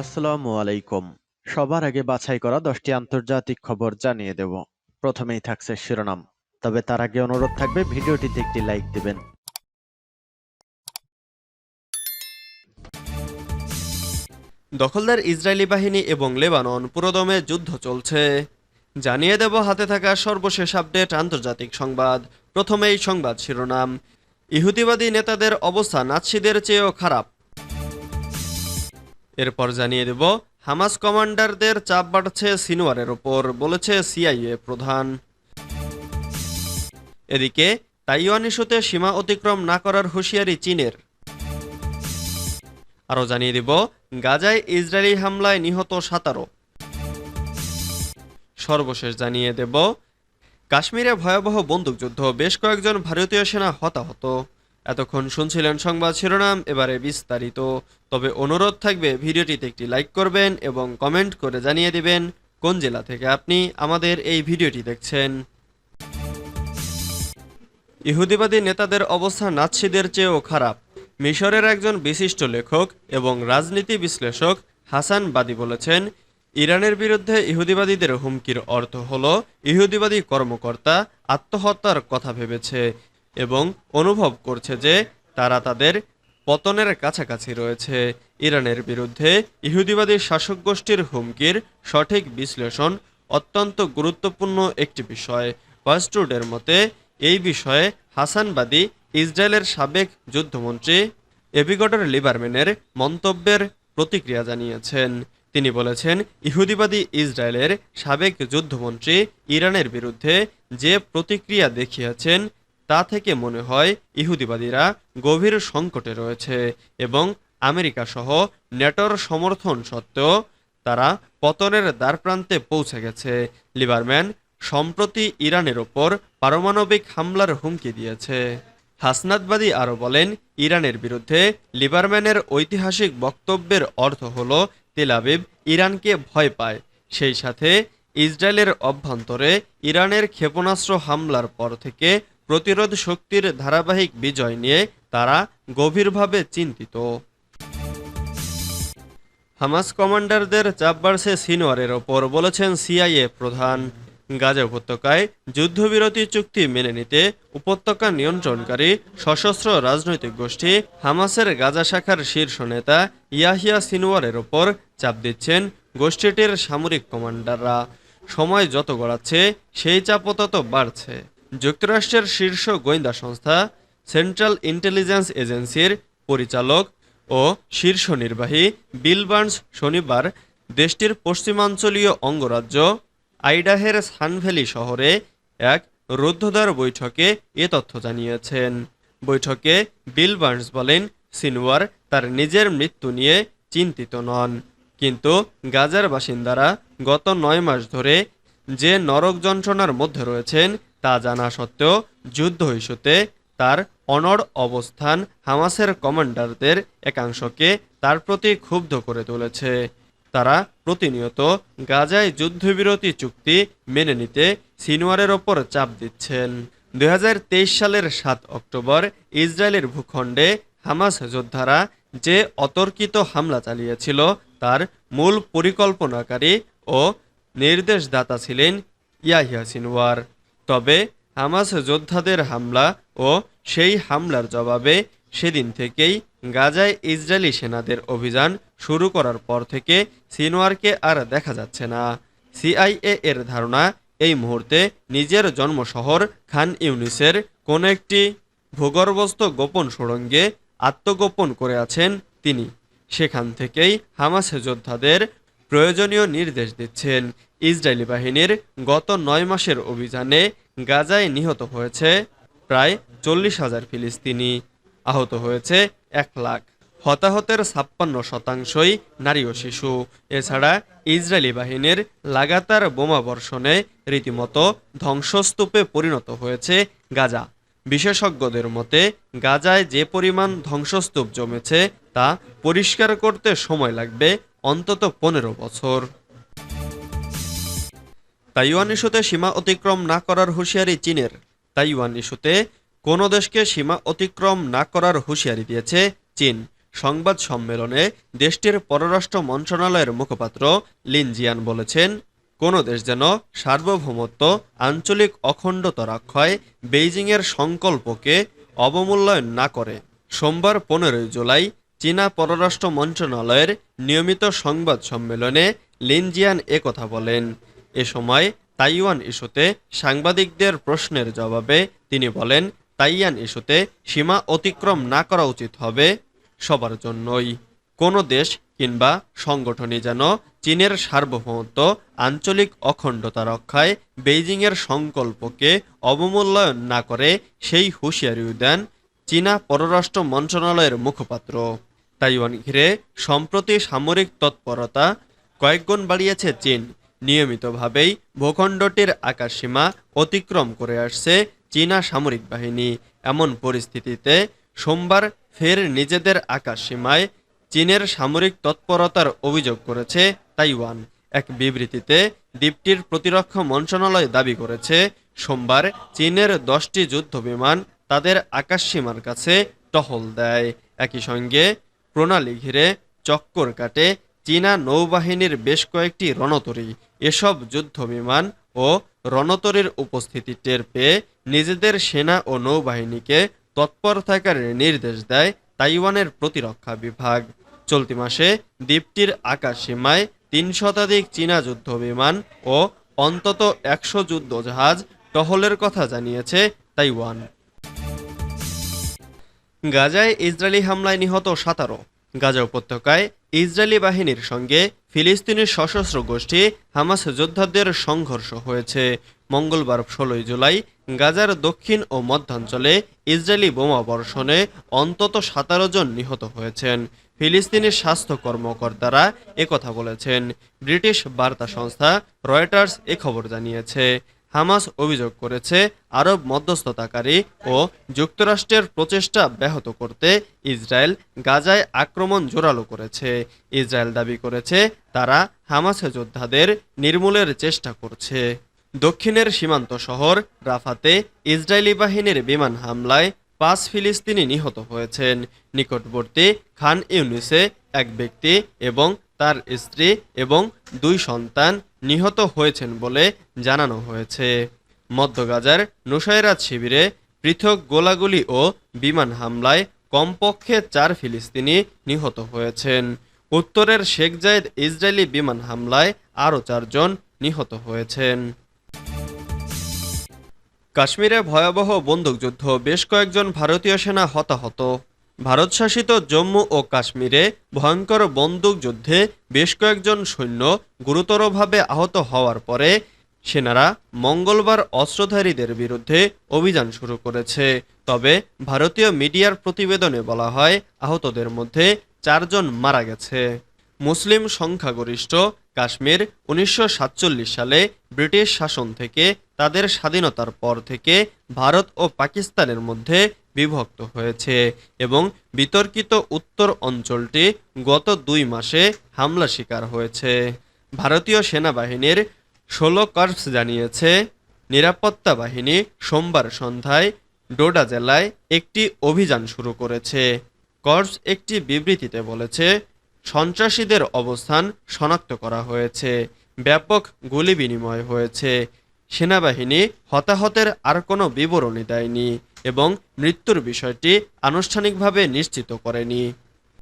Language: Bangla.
আসসালামু আলাইকুম। সবার আগে বাছাই করা দশটি আন্তর্জাতিক খবর জানিয়ে দেব। প্রথমেই থাকছে শিরোনাম। তবে তার আগে অনুরোধ থাকবে, ভিডিওটিতে একটি লাইক দিবেন। দখলদার ইসরায়েলি বাহিনী এবং লেবানন পুরোদমে যুদ্ধ চলছে। জানিয়ে দেব, হাতে থাকা সর্বশেষ আপডেট আন্তর্জাতিক সংবাদ। প্রথমেই সংবাদ শিরোনাম। ইহুদিবাদী নেতাদের অবস্থা নাৎসিদের চেয়েও খারাপ। এরপর জানিয়ে দেব, হামাস কমান্ডারদের চাপ বাড়ছে সিনোয়ারের ওপর, বলেছে সিআইএ প্রধান। এদিকে, তাইওয়ান ইস্যুতে সীমা অতিক্রম না করার হুঁশিয়ারি চীনের। আরও জানিয়ে দিব, গাজায় ইসরায়েলি হামলায় নিহত সাতারো। সর্বশেষ জানিয়ে দেব, কাশ্মীরে ভয়াবহ বন্দুকযুদ্ধ, বেশ কয়েকজন ভারতীয় সেনা হতাহত। এতক্ষণ শুনছিলেন সংবাদ শিরোনাম, এবারে বিস্তারিত। তবে অনুরোধ থাকবে, ভিডিওটিতে একটি লাইক করবেন এবং কমেন্ট করে জানিয়ে দিবেন কোন জেলা থেকে আপনি আমাদের এই ভিডিওটি দেখছেন। ইহুদিবাদী নেতাদের অবস্থা নাৎসিদের চেয়েও খারাপ। মিশরের একজন বিশিষ্ট লেখক এবং রাজনীতি বিশ্লেষক হাসান বাদি বলেছেন, ইরানের বিরুদ্ধে ইহুদিবাদীদের হুমকির অর্থ হল, ইহুদিবাদী কর্মকর্তা আত্মহত্যার কথা ভেবেছে। এবং অনুভব করছে যে তারা তাদের পতনের কাছাকাছি রয়েছে। ইরানের বিরুদ্ধে ইহুদিবাদী শাসক গোষ্ঠীর হুমকির সঠিক বিশ্লেষণ অত্যন্ত গুরুত্বপূর্ণ একটি বিষয়। ওয়াস্টুডের মতে, এই বিষয়ে হাসানবাদী ইসরায়েলের সাবেক যুদ্ধমন্ত্রী এবিগডর লিবারম্যানের মন্তব্যের প্রতিক্রিয়া জানিয়েছেন। তিনি বলেছেন, ইহুদিবাদী ইসরায়েলের সাবেক যুদ্ধমন্ত্রী ইরানের বিরুদ্ধে যে প্রতিক্রিয়া দেখিয়েছেন তা থেকে মনে হয় ইহুদিবাদীরা গভীর সংকটে রয়েছে এবং আমেরিকা সহ নেটোর সমর্থন সত্ত্বেও তারা পতনের দ্বারপ্রান্তে পৌঁছে গেছে। লিবারম্যান সম্প্রতি ইরানের ওপর পারমাণবিক হামলার হুমকি দিয়েছে। হাসনাতবাদী আরও বলেন, ইরানের বিরুদ্ধে লিবারম্যানের ঐতিহাসিক বক্তব্যের অর্থ হল তেলাবিব ইরানকে ভয় পায়। সেই সাথে ইসরায়েলের অভ্যন্তরে ইরানের ক্ষেপণাস্ত্র হামলার পর থেকে প্রতিরোধ শক্তির ধারাবাহিক বিজয় নিয়ে তারা গভীরভাবে চিন্তিত। হামাস কমান্ডারদের চাপ বাড়ছে সিনোয়ারের ওপর, বলেছেন সিআইএ প্রধান। গাজা উপত্যকায় যুদ্ধবিরতি চুক্তি মেনে নিতে উপত্যকা নিয়ন্ত্রণকারী সশস্ত্র রাজনৈতিক গোষ্ঠী হামাসের গাজা শাখার শীর্ষ নেতা ইয়াহিয়া সিনোয়ারের ওপর চাপ দিচ্ছেন গোষ্ঠীটির সামরিক কমান্ডাররা। সময় যত গড়াচ্ছে, সেই চাপও তত বাড়ছে। যুক্তরাষ্ট্রের শীর্ষ গোয়েন্দা সংস্থা সেন্ট্রাল ইন্টেলিজেন্স এজেন্সির পরিচালক ও শীর্ষ নির্বাহী বিল বার্নস শনিবার দেশটির পশ্চিমাঞ্চলীয় অঙ্গরাজ্য আইডাহের সানভ্যালি শহরে এক রুদ্ধদ্বার বৈঠকে এ তথ্য জানিয়েছেন। বৈঠকে বিল বার্নস বলেন, সিনওয়ার তার নিজের মৃত্যু নিয়ে চিন্তিত নন। কিন্তু গাজার বাসিন্দারা গত নয় মাস ধরে যে নরক যন্ত্রণার মধ্যে রয়েছেন, তা জানা সত্ত্বেও যুদ্ধ ইস্যুতে তার অনড় অবস্থান হামাসের কমান্ডারদের একাংশকে তার প্রতি ক্ষুব্ধ করে তুলেছে। তারা প্রতিনিয়ত গাজায় যুদ্ধবিরতি চুক্তি মেনে নিতে সিনোয়ারের ওপর চাপ দিচ্ছেন। দু হাজার তেইশ সালের সাত অক্টোবর ইসরায়েলের ভূখণ্ডে হামাস যোদ্ধারা যে অতর্কিত হামলা চালিয়েছিল, তার মূল পরিকল্পনাকারী ও নির্দেশদাতা ছিলেন ইয়াহিয়া সিনওয়ার। তবে হামাস যোদ্ধাদের হামলা ও সেই হামলার জবাবে সেদিন থেকেই গাজায় ইসরায়েলি সেনাদের অভিযান শুরু করার পর থেকে সিনওয়ারকে আর দেখা যাচ্ছে না। সিআইএ এর ধারণা, এই মুহূর্তে নিজের জন্মশহর খান ইউনিসের কোন একটি ভূগর্ভস্থ গোপন সুড়ঙ্গে আত্মগোপন করে আছেন তিনি। সেখান থেকেই হামাস যোদ্ধাদের প্রয়োজনীয় নির্দেশ দিচ্ছেন। ইসরায়েলি বাহিনীর গত নয় মাসের অভিযানে গাজায় নিহত হয়েছে প্রায় চল্লিশ হাজার ফিলিস্তিনি। আহত হয়েছে এক লাখ। হতাহতের ছাপ্পান্ন শতাংশই নারী ও শিশু। এছাড়া ইসরায়েলি বাহিনীর লাগাতার বোমা বর্ষণে রীতিমতো ধ্বংসস্তূপে পরিণত হয়েছে গাজা। বিশেষজ্ঞদের মতে, গাজায় যে পরিমাণ ধ্বংসস্তূপ জমেছে তা পরিষ্কার করতে সময় লাগবে অন্তত পনেরো বছর। তাইওয়ান ইস্যুতে সীমা অতিক্রম না করার হুঁশিয়ারি চীনের। তাইওয়ান ইস্যুতে কোনো দেশকে সীমা অতিক্রম না করার হুঁশিয়ারি দিয়েছে চীন। সংবাদ সম্মেলনে দেশটির পররাষ্ট্র মন্ত্রণালয়ের মুখপাত্র লিনজিয়ান বলেছেন, কোনো দেশ যেন সার্বভৌমত্ব, আঞ্চলিক অখণ্ডতা রক্ষায় বেইজিংয়ের সংকল্পকে অবমূল্যায়ন না করে। সোমবার পনেরোই জুলাই চীনা পররাষ্ট্র মন্ত্রণালয়ের নিয়মিত সংবাদ সম্মেলনে লিনজিয়ান একথা বলেন। এ সময় তাইওয়ান ইস্যুতে সাংবাদিকদের প্রশ্নের জবাবে তিনি বলেন তাইয়ান ইস্যুতে সীমা অতিক্রম না করা উচিত হবে সবার জন্যই। কোনো দেশ কিংবা সংগঠনই যেন চীনের সার্বভৌমত্ব, আঞ্চলিক অখণ্ডতা রক্ষায় বেইজিংয়ের সংকল্পকে অবমূল্যায়ন না করে সেই হুঁশিয়ারিও দেন চীনা পররাষ্ট্র মন্ত্রণালয়ের মুখপাত্র। তাইওয়ান ঘিরে সম্প্রতি সামরিক তৎপরতা কয়েকগুণ বাড়িয়েছে চীন। নিয়মিতভাবেই ভূখণ্ডটির আকাশসীমা অতিক্রম করে আসছে চীনা সামরিক বাহিনী। এমন পরিস্থিতিতে সোমবার ফের নিজেদের আকাশসীমায় চীনের সামরিক তৎপরতার অভিযোগ করেছে তাইওয়ান। এক বিবৃতিতে দ্বীপটির প্রতিরক্ষা মন্ত্রণালয় দাবি করেছে, সোমবার চীনের দশটি যুদ্ধবিমান তাদের আকাশসীমার কাছে টহল দেয়। একই সঙ্গে প্রণালী ঘিরে চক্কর কাটে চীনা নৌবাহিনীর বেশ কয়েকটি রণতরী। এসব যুদ্ধবিমান ও রণতরীর উপস্থিতি টের পেয়ে নিজেদের সেনা ও নৌবাহিনীকে তৎপর থাকার নির্দেশ দেয় তাইওয়ানের প্রতিরক্ষা বিভাগ। চলতি মাসে দ্বীপটির আকাশ সীমায় তিন শতাধিক চীনা যুদ্ধবিমান ও অন্তত একশো যুদ্ধ জাহাজ টহলের কথা জানিয়েছে তাইওয়ান। গাজায় ইসরায়েলি হামলায় নিহত সাতারো। গাজা উপত্যকায় ইসরায়েলি বাহিনীর সঙ্গে ফিলিস্তিনি সশস্ত্র গোষ্ঠী হামাস যোদ্ধাদের সংঘর্ষ হয়েছে। মঙ্গলবার ষোলোই জুলাই গাজার দক্ষিণ ও মধ্যাঞ্চলে ইসরায়েলি বোমা বর্ষণে অন্তত সাতারো জন নিহত হয়েছেন। ফিলিস্তিনি স্বাস্থ্য কর্মকর্তারা একথা বলেছেন। ব্রিটিশ বার্তা সংস্থা রয়টার্স এ খবর জানিয়েছে। হামাস অভিযোগ করেছে, আরব মধ্যস্থতাকারী ও যুক্তরাষ্ট্রের প্রচেষ্টা ব্যাহত করতে ইসরায়েল গাজায় আক্রমণ জোরালো করেছে। ইসরায়েল দাবি করেছে, তারা হামাস যোদ্ধাদের নির্মূলের চেষ্টা করছে। দক্ষিণের সীমান্ত শহর রাফাতে ইসরায়েলি বাহিনীর বিমান হামলায় পাঁচ ফিলিস্তিনি নিহত হয়েছেন। নিকটবর্তী খান ইউনিসে এক ব্যক্তি এবং তার স্ত্রী এবং দুই সন্তান নিহত হয়েছেন বলে জানানো হয়েছে। মধ্যগাজার নুসাইরাত শিবিরে পৃথক গোলাগুলি ও বিমান হামলায় কমপক্ষে চার ফিলিস্তিনি নিহত হয়েছেন। উত্তরের শেখ জায়েদ ইসরায়েলি বিমান হামলায় আরও চারজন নিহত হয়েছেন। কাশ্মীরে ভয়াবহ বন্দুকযুদ্ধ, বেশ কয়েকজন ভারতীয় সেনা হতাহত। ভারত শাসিত জম্মু ও কাশ্মীরে ভয়ঙ্কর বন্দুকযুদ্ধে বেশ কয়েকজন সৈন্য গুরুতরভাবে আহত হওয়ার পরে সেনারা মঙ্গলবার অস্ত্রধারীদের বিরুদ্ধে অভিযান শুরু করেছে। তবে ভারতীয় মিডিয়ার প্রতিবেদনে বলা হয়, আহতদের মধ্যে চারজন মারা গেছে। মুসলিম সংখ্যাগরিষ্ঠ কাশ্মীর উনিশশো সাতচল্লিশ সালে ব্রিটিশ শাসন থেকে তাদের স্বাধীনতার পর থেকে ভারত ও পাকিস্তানের মধ্যে বিভক্ত হয়েছে এবং বিতর্কিত উত্তর অঞ্চলটি গত দুই মাসে হামলা শিকার হয়েছে। ভারতীয় সেনাবাহিনীর ষোলো কর্পস জানিয়েছে, নিরাপত্তা বাহিনী সোমবার সন্ধ্যায় ডোডা জেলায় একটি অভিযান শুরু করেছে। কর্পস একটি বিবৃতিতে বলেছে সন্ত্রাসীদের অবস্থান শনাক্ত করা হয়েছে। ব্যাপক গুলি বিনিময় হয়েছে। সেনাবাহিনী হতাহতের আর কোনো বিবরণী দেয়নি এবং মৃত্যুর বিষয়টি আনুষ্ঠানিকভাবে নিশ্চিত করেনি।